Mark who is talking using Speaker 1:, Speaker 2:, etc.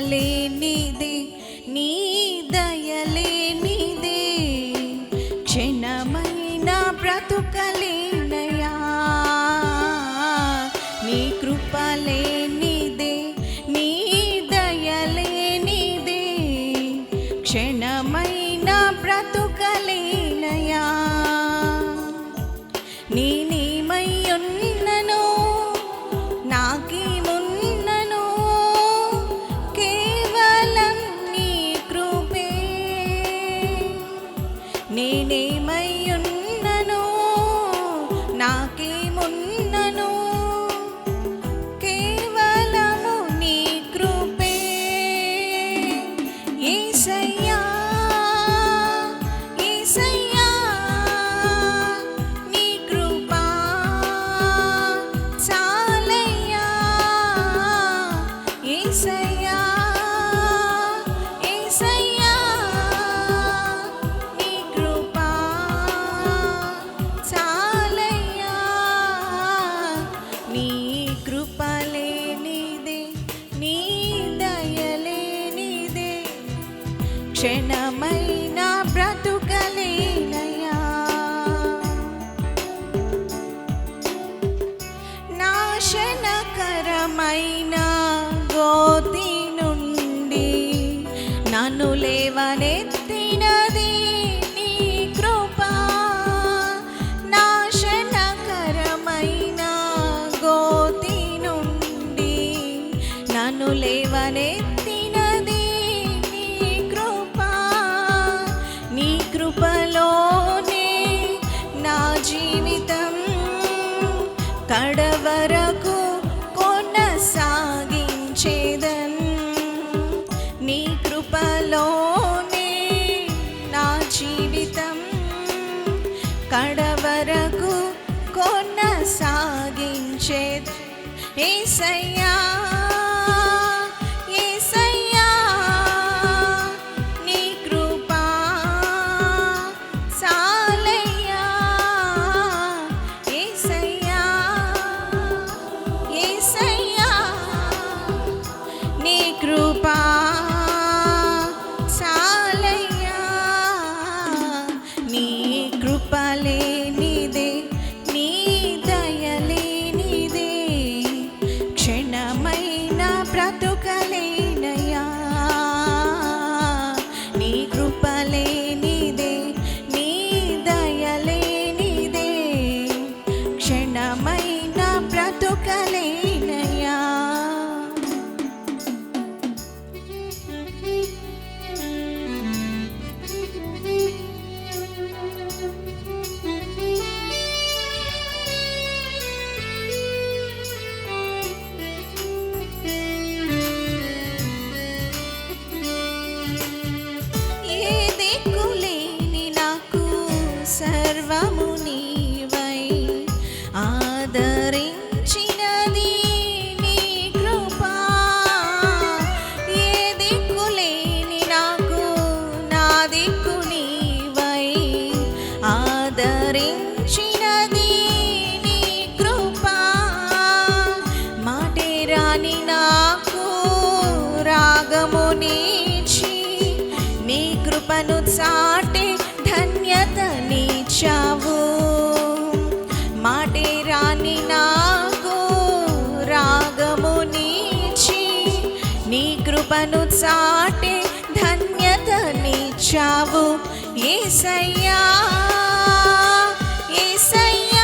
Speaker 1: లేనిది నీ దయలేనిదే. క్షణమైన బ్రతుకలేనయా నీ కృప లేనిదే నీ దయలేనిదే. క్షణ క్షణమైన బ్రతుకలేనయా నాశనకరమైన గోతి నుండి నన్ను లేవనెత్తినది నీ కృప. నాశనకరమైన గోతి నుండి నన్ను లేవనెత్తినది కడవరకు కొనసాగించేద్. ఏసయ్యా ఏసయ్యా నీ కృపా చాలయ్యా. ఏసయ్యా ఏసయ్యా నీ కృపా ఆదరించినది నీ కృపా. మాటే రాని నాకు రాగము నీచి. నీ కృపను చాటే ధన్యత నీచావు. మాటే రాని నాకు రాగము నీచి. నీ కృపను చాటే ధన్యత నీచావు. ఏసయ్యా ఏసయ్యా నీ